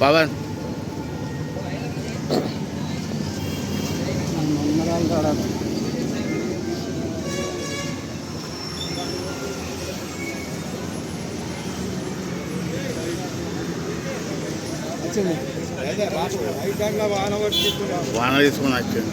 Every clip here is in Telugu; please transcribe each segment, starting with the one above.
పవన్ వాన తీసుకుని వచ్చింది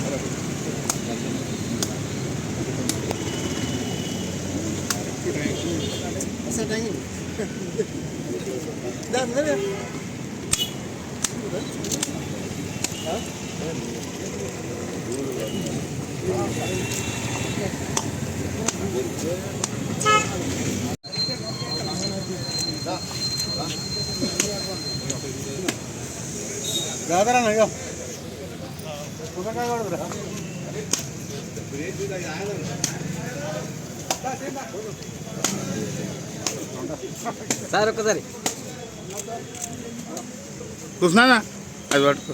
విద్యార్థి త్వరగా అన్న సార్ ఒక్కసారి. కూర్చున్నానా? అది పట్టుకో.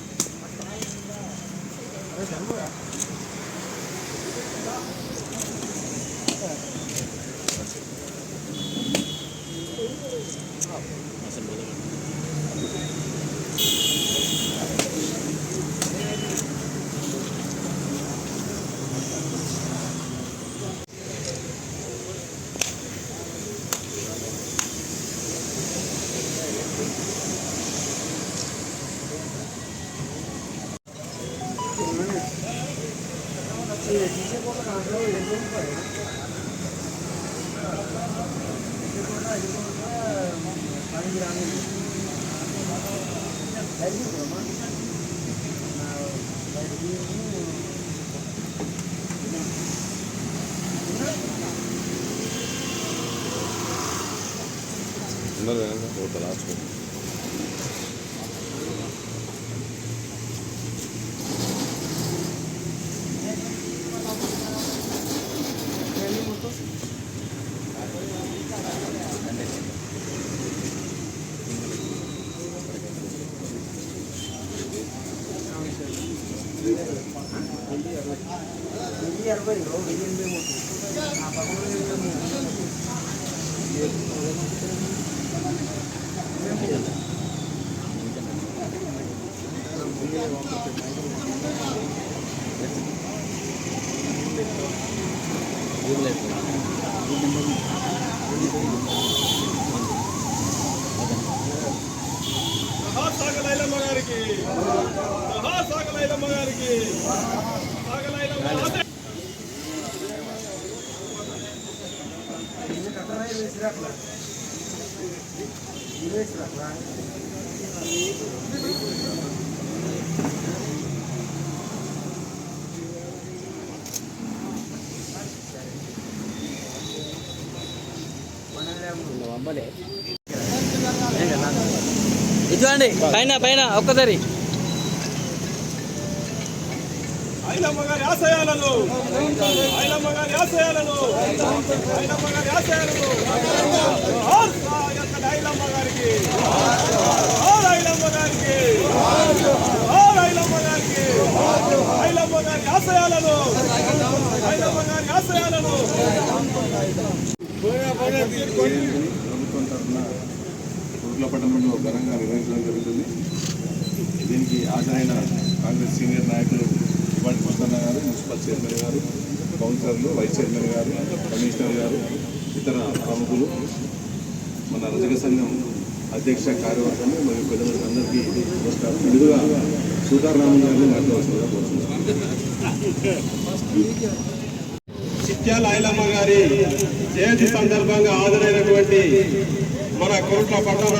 with the last one. సాగలైలమ్మ గారికి సాగలైలమ్మ గారికి సాగలైలమ్మ ఇది చూడండి పైన పైన ఒక్కసారి. ఐలమ్మ ఆశయాలను ఐలమ్మ ఆశయాలను ఐలమ్మ ఆశయాలను. ఐలమ్మ గారికి ఐలమ్మ గారికి ఐలమ్మ గారికి ఐలమ్మ గారి ఆశయాలను ఐలమ్మ గారి ఆశయాలను. ప్రభుత్వం తరఫున కుర్ల పట్టణంలో ఘనంగా నిర్వహించడం జరుగుతుంది. దీనికి హాజరైన కాంగ్రెస్ సీనియర్ నాయకులు ఇవాటి ప్రసన్న గారు మున్సిపల్ చైర్మన్ గారు కౌన్సిలర్లు వైస్ చైర్మన్ గారు కమిషనర్ గారు ఇతర ప్రముఖులు. మన రజక సంఘం అధ్యక్ష కార్యవర్గం మరియు పెద్దలకు అందరికీ నమస్కారం. ముందుగా సీతారామన్ గారిని మాట్లాడవలసిందిగా కోరుతున్నాను. ముత్యాల ఐలమ్మ గారి జయంతి సందర్భంగా హాజరైనటువంటి మన కోట్ల పట్టణ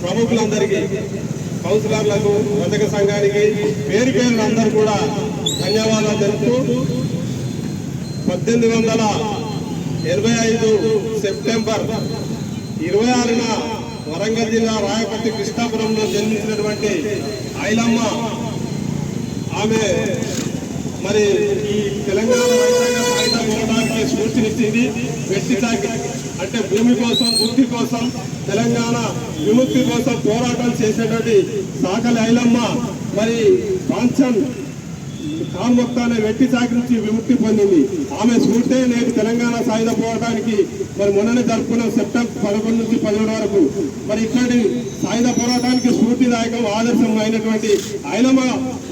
ప్రముఖులందరికీ కౌన్సిలర్లకు రజక సంఘానికి పేరు పేరున అందరూ కూడా ధన్యవాదాలు తెలుపుతూ పద్దెనిమిది వందల ఎనభై ఐదు సెప్టెంబర్ ఇరవై ఆరున వరంగల్ జిల్లా రాయపతి కృష్ణాపురంలో జన్మించినటువంటి ఐలమ్మ. ఆమె మరి ఈ తెలంగాణ రైతాంగ సాయుధ పోరాటానికి స్ఫూర్తినిచ్చింది వ్యక్తి అంటే భూమి కోసం బుద్ధి కోసం తెలంగాణ విముక్తి కోసం పోరాటం చేసేటువంటి సాకలి ఐలమ్మ మరి కాంచన్ గ్రామ మొత్తాన్ని వెట్టి సాగించి నుంచి విముక్తి పొందింది. ఆమె స్ఫూర్తే నేటి తెలంగాణ సాయుధ పోరాటానికి మరి మొన్ననే జరుపుకున్న సెప్టెంబర్ పదకొండు నుంచి పదిహేడు వరకు. మరి ఇట్లాంటి సాయుధ పోరాటానికి స్ఫూర్తిదాయకం ఆదర్శం అయినటువంటి ఆయన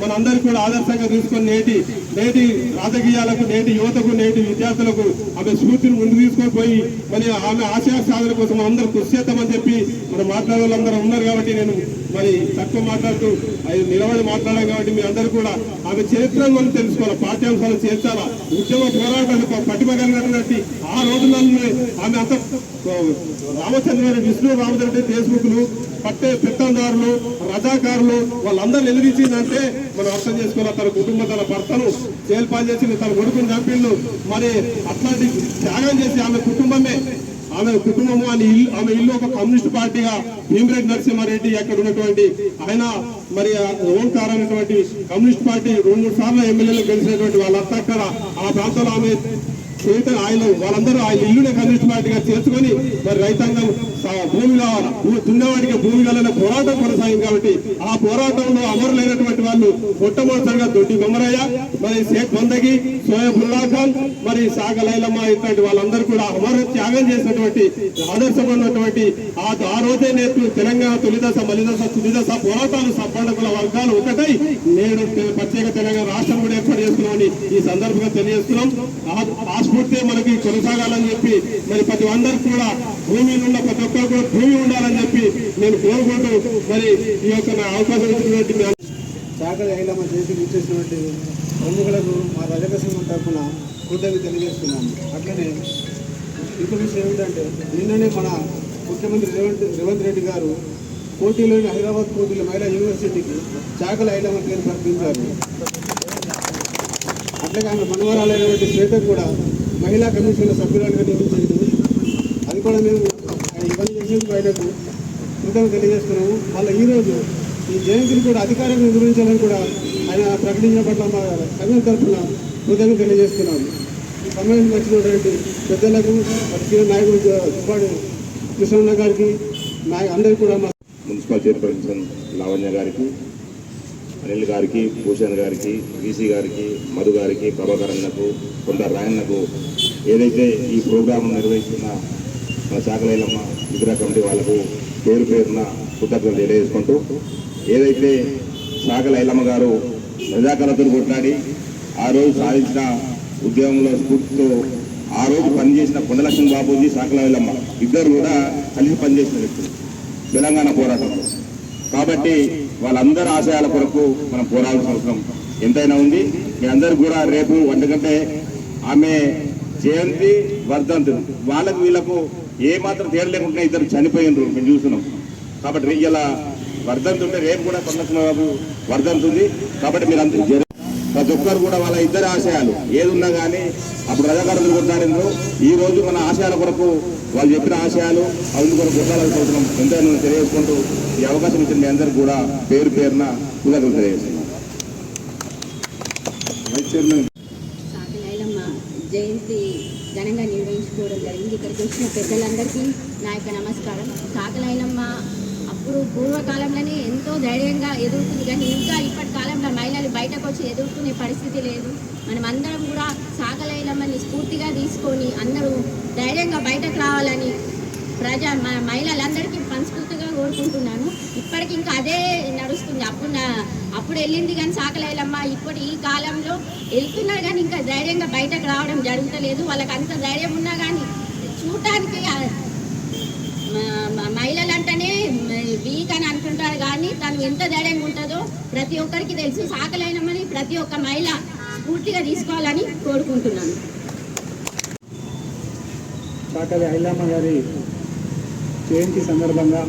మనందరికీ కూడా ఆదర్శంగా తీసుకొని నేటి నేటి రాజకీయాలకు నేటి యువతకు నేటి విద్యార్థులకు ఆమె స్ఫూర్తిని ముందు తీసుకొని పోయి మరి ఆమె ఆశయ సాధన కోసం అందరూ కృషి చేద్దామని చెప్పి మరి మాట్లాడే వాళ్ళందరూ ఉన్నారు కాబట్టి నేను మరి తక్కువ మాట్లాడుతూ నిలబడి మాట్లాడాను కాబట్టి మీ అందరూ కూడా ఆమె చరిత్ర మనం తెలుసుకోవాలి పాఠ్యాంశాలు చేర్చాలా? ఉద్యమ పోరాటాలు పట్టిమ కలిగినటువంటి ఆ రోజులలో ఆమె అంత రామచంద్ర విష్ణు రామచంద్ర ఫేస్బుక్లు పట్టే పెత్తందారులు రజాకారులు వాళ్ళందరూ నిలదీసిందంటే మనం అర్థం చేసుకోవాలి? తన కుటుంబం తన భర్తను జైలుపాలు చేసింది తన కొడుకుని చంపిండు. మరి అట్లాంటి త్యాగం చేసి ఆమె కుటుంబమే ఆమె కుటుంబము అని ఇల్లు ఆమె ఇల్లు ఒక కమ్యూనిస్ట్ పార్టీగా భీమరెడ్డి నరసింహారెడ్డి అక్కడ ఉన్నటువంటి ఆయన మరి ఆ ఓంకార్ అనేటువంటి కమ్యూనిస్ట్ పార్టీ రెండు మూడు సార్లు ఎమ్మెల్యేలు గెలిచినటువంటి వాళ్ళంతా అక్కడ ఆ ప్రాంతంలో ఆమె చేత ఆయన వాళ్ళందరూ ఆ ఇల్లునే కమ్యూనిస్ట్ పార్టీగా చేర్చుకొని మరి రైతాంగం భూమిలో భూమి దున్నవాడికి భూమి కావాలనే పోరాటం కొనసాగింది కాబట్టి ఆ పోరాటంలో అమరులైనటువంటి వాళ్ళు మొట్టమొదటిగా దొడ్డి బొమ్మరయ్య మరి షేక్ బొందగి సోయబుల్లా ఖాన్ మరి సాగ లైలమ్మ ఇట్లాంటి వాళ్ళందరూ కూడా అమర త్యాగం చేసినటువంటి ఆదర్శమైనటువంటి ఆ ఆ రోజే నేర్పు తెలంగాణ తొలిదశ మలిదశ తుదిదశ పోరాటాలు సబ్బండకుల వర్గాలు ఒకటై నేడు ప్రత్యేక తెలంగాణ రాష్ట్రం కూడా ఏర్పాటు చేస్తున్నామని ఈ సందర్భంగా తెలియజేస్తున్నాం. ఆ- స్ఫూర్తి మనకి కొనసాగాలని చెప్పి మరి ప్రతి అందరికి కూడా భూమిలో ఉన్న ప్రతి ఒక్క కూడా భూమి ఉండాలని చెప్పి నేను కోరుకుంటూ మరి ఈ యొక్క నా అవకాశం ఇచ్చినటువంటి మీ ఐలమ్మ చేతికి ఇచ్చేసినటువంటి ప్రముఖులకు మా రజక సింహం తరఫున కృతజ్ఞత తెలియజేస్తున్నాము అట్లనే ఇంకో విషయం ఏమిటంటే నిన్ననే మన ముఖ్యమంత్రి రేవంత్ రేవంత్ రెడ్డి గారు పోటీలోని హైదరాబాద్ పోటీలో మహిళా యూనివర్సిటీకి చాకలి ఐలమ్మ పేరు ప్రకటించారు. అట్లాగే ఆమె మనవరాలైనటువంటి శ్వేత కూడా మహిళా కమిషన్ల సభ్యురాలుగా నియమించింది అది కూడా మేము ఇవన్నీ చేసేందుకు ఆయనకు కృతజ్ఞత తెలియజేస్తున్నాము? మళ్ళీ ఈరోజు ఈ జయంతిని కూడా అధికారంగా నిర్వహించాలని కూడా ఆయన ప్రకటించిన పట్ల మా సంఘం తరఫున కృతజ్ఞత తెలియజేస్తున్నాము. ఈ సమ్మేళనం వచ్చినటువంటి పెద్దలకు వచ్చిన నాయకుడు దుబ్బాడి కృష్ణన్న గారికి నాయ అందరికీ కూడా మా మున్సిపల్ చైర్పర్సన్ లావణ్య గారికి అనిల్ గారికి భూషణ్ గారికి వీసీ గారికి మధు గారికి ప్రభాకర్ అన్నకు కొండ రాయన్నకు ఏదైతే ఈ ప్రోగ్రాం నిర్వహిస్తున్న మన శాఖలైలమ్మ విగ్రహ కమిటీ వాళ్ళకు పేరు పేరున కృతజ్ఞతలు తెలియజేసుకుంటూ ఏదైతే శాఖలైలమ్మ గారు ప్రజాకళతో కొట్లాడి ఆ రోజు సాధించిన ఉద్యమంలో స్ఫూర్తితో ఆ రోజు పనిచేసిన కొండలక్ష్మి బాబూజీ శాఖలైలమ్మ ఇద్దరు కూడా కలిసి పనిచేసిన వ్యక్తులు. తెలంగాణ పోరాటంలో కాబట్టి వాళ్ళందరి ఆశయాల కొరకు మనం పోరాడాల్సిన అవసరం ఎంతైనా ఉంది. మీ అందరు కూడా రేపు వంటకంటే ఆమె జయంతి వర్ధంతి వాళ్ళకు వీళ్ళకు ఏ మాత్రం తేడా లేకుండా ఇద్దరు చనిపోయినరు. మేము చూస్తున్నాం. కాబట్టి ఇలా వర్ధంతుంటే రేపు కూడా కొండబాబు వర్ధంతి కాబట్టి మీరు అంత ప్రతి ఒక్కరు కూడా వాళ్ళ ఇద్దరి ఆశయాలు. ఏదున్నా కానీ అప్పుడు రజాకారులు కొట్లాడిండ్రు ఈ రోజు మన ఆశయాల కొరకు వాళ్ళు చెప్పిన ఆశయాలు అవును కొరకు కొట్టాలని అవసరం ఎంతైనా తెలియజేసుకుంటూ ఈ అవకాశం ఇచ్చిన మీ అందరికి కూడా పేరు పేరున కృతజ్ఞతలు తెలియజేస్తున్నాం. వైస్ చైర్మన్ జయంతి ఘనంగా నిర్వహించుకోవడం జరిగింది. ఇక్కడికి వచ్చిన పెద్దలందరికీ నా యొక్క నమస్కారం. సాకలైలమ్మ అప్పుడు పూర్వకాలంలోనే ఎంతో ధైర్యంగా ఎదుర్కొంది. కానీ ఇంకా ఇప్పటి కాలంలో మహిళలు బయటకు వచ్చి ఎదుర్కొనే పరిస్థితి లేదు. మనం అందరం కూడా సాకలైలమ్మని స్ఫూర్తిగా తీసుకొని అందరూ ధైర్యంగా బయటకు రావాలని ప్రజా మన మహిళలందరికీ మనస్ఫూర్తిగా కోరుకుంటున్నాను. ఇప్పటికి ఇంకా అదే నడుస్తుంది. అప్పుడు నా- అప్పుడు వెళ్ళింది కానీ సాకలేలమ్మ ఇప్పుడు ఈ కాలంలో వెళ్తున్నారు కానీ ఇంకా ధైర్యంగా బయటకు రావడం జరుగుతలేదు. వాళ్ళకి అంత ధైర్యం ఉన్నా కానీ చూడటానికి మహిళలు అంటేనే వీక్ అని అంటుంటారు కానీ తను ఎంత ధైర్యంగా ఉంటుందో ప్రతి ఒక్కరికి తెలుసు. సాకలైనమని ప్రతి ఒక్క మహిళ స్ఫూర్తిగా తీసుకోవాలని కోరుకుంటున్నాను. సాకలి ఐలమ్మ గారి జయంతి సందర్భంగా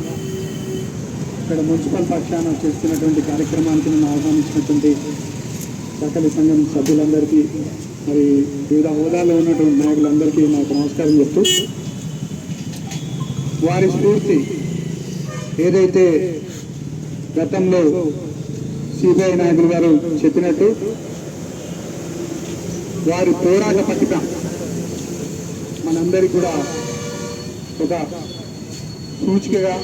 ఇక్కడ మున్సిపల్ పక్షాన చేస్తున్నటువంటి కార్యక్రమానికి నన్ను ఆహ్వానించినటువంటి చాకలి సంఘం సభ్యులందరికీ మరి వివిధ హోదాలో ఉన్నటువంటి నాయకులందరికీ నాకు నమస్కారం చెప్తూ వారి స్ఫూర్తి ఏదైతే గతంలో సిబిఐ నాయకులు గారు చెప్పినట్టు వారి పోరాట పట్టిక మనందరికీ కూడా ఒక సూచికగా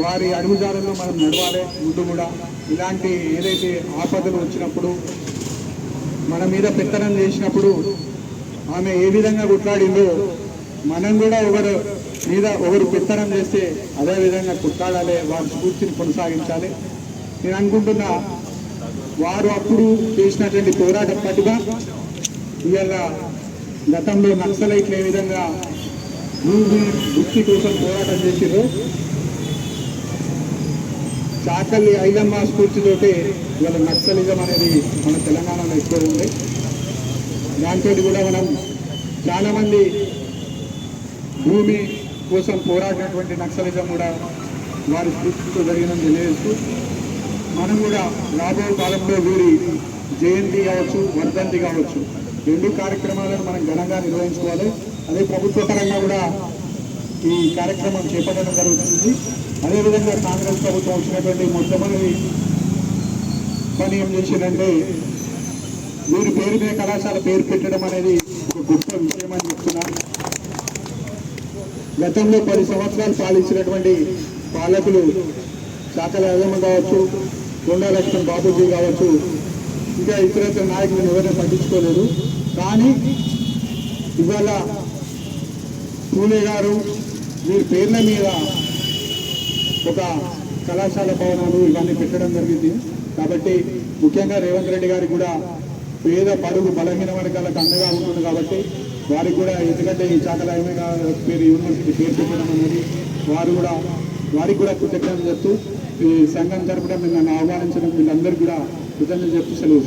వారి అడుగుజాడల్లో మనం నడవాలి ముందు కూడా. ఇలాంటి ఏదైతే ఆపదలు వచ్చినప్పుడు మన మీద పెత్తనం చేసినప్పుడు ఆమె ఏ విధంగా కొట్లాడిందో మనం కూడా ఒకరు మీద ఒకరు పెత్తనం చేస్తే అదే విధంగా కొట్లాడాలి వారి స్ఫూర్తిని కొనసాగించాలి. నేను అనుకుంటున్నా వారు అప్పుడు చేసినటువంటి పోరాట పట్టుగా ఇవాళ గతంలో నక్సలైట్లు ఏ విధంగా భూమి వృత్తి కోసం పోరాటం చేసిరో చాకల్లి ఐలమ్మ స్ఫూర్తితోటి ఇవాళ నక్సలిజం అనేది మన తెలంగాణలో ఎక్కువ ఉంది. దాంతో కూడా మనం చాలామంది భూమి కోసం పోరాడినటువంటి నక్సలిజం కూడా వారి స్ఫూర్తితో జరిగిందని తెలియజేస్తూ మనం కూడా రాబోయే కాలంలో వీరి జయంతి కావచ్చు వర్ధంతి కావచ్చు రెండు కార్యక్రమాలను మనం ఘనంగా నిర్వహించుకోవాలి. అదే ప్రభుత్వ పరంగా కూడా ఈ కార్యక్రమం చేపట్టడం జరుగుతుంది. అదేవిధంగా కాంగ్రెస్ ప్రభుత్వం వచ్చినటువంటి మొట్టమొదటి పని ఏం చేసిందంటే వీరి పేరు మీద కళాశాల పేరు పెట్టడం అనేది ఒక గొప్ప విషయం అని చెప్తున్నాను గతంలో పది సంవత్సరాలు పాలించినటువంటి పాలకులు శాఖల యాదమ్మ కావచ్చు కొండా లక్ష్మణ్ బాబుజీ కావచ్చు ఇంకా ఇతరత్ర నాయకులను ఎవరైనా పట్టించుకోలేదు. కానీ ఇవాళ పూలే గారు వీరి పేర్ల మీద ఒక కళాశాల భవనాలు ఇవన్నీ పెట్టడం జరిగింది. కాబట్టి ముఖ్యంగా రేవంత్ రెడ్డి గారికి కూడా పేద పరుగు బలహీన వర్గాలకు అండగా ఉంటుంది కాబట్టి వారికి కూడా ఎందుకంటే ఈ చాకల పేరు యూనివర్సిటీ పేరు పెట్టడం అనేది వారు కూడా వారికి కూడా కృతజ్ఞతలు చెప్తూ ఈ సంఘం జరపడం నన్ను ఆహ్వానించడం వీళ్ళందరికీ కూడా కృతజ్ఞతలు చెప్తూ సెలవు